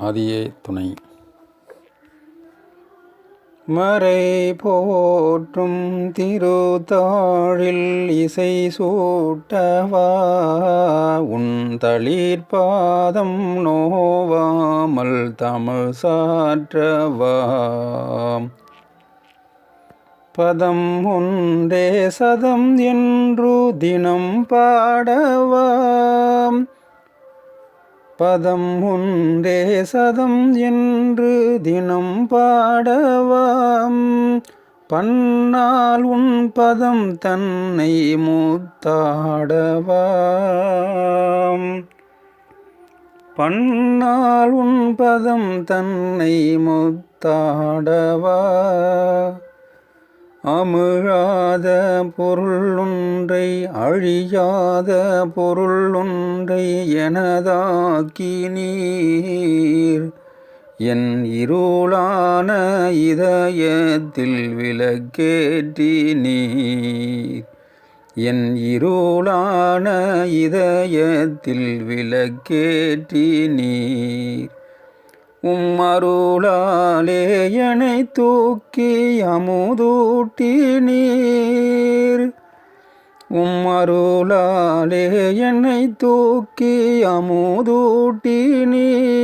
ஆதியே துணை. மறை போற்றும் திருத்தாழில் இசை சூட்டவா? உன் தளிர்பாதம் நோவாமல் தமிழ் சாற்றவா? பதம் ஒன்றே சதம் என்று தினம் பாடவாம் பதம் உண்டே சதம் என்று தினம் பாடவாம். பன்னால் உன் பதம் தன்னை மூத்தாடவாம். பன்னால் உன் பதம் தன்னை முத்தாடவா. அமுழாத பொருளொன்றை அழியாத பொருளொன்றை எனதாக்கி நீர். என் இருளான இதயத்தில் விளக்கேற்றி நீர். என் இருளான இதயத்தில் விளக்கேற்றி நீர். உம்மருளாலே என்னை தூக்கி அமுதூட்டி நீர். உம்மருளாலே என்னை தூக்கி அமுதூட்டி நீர்.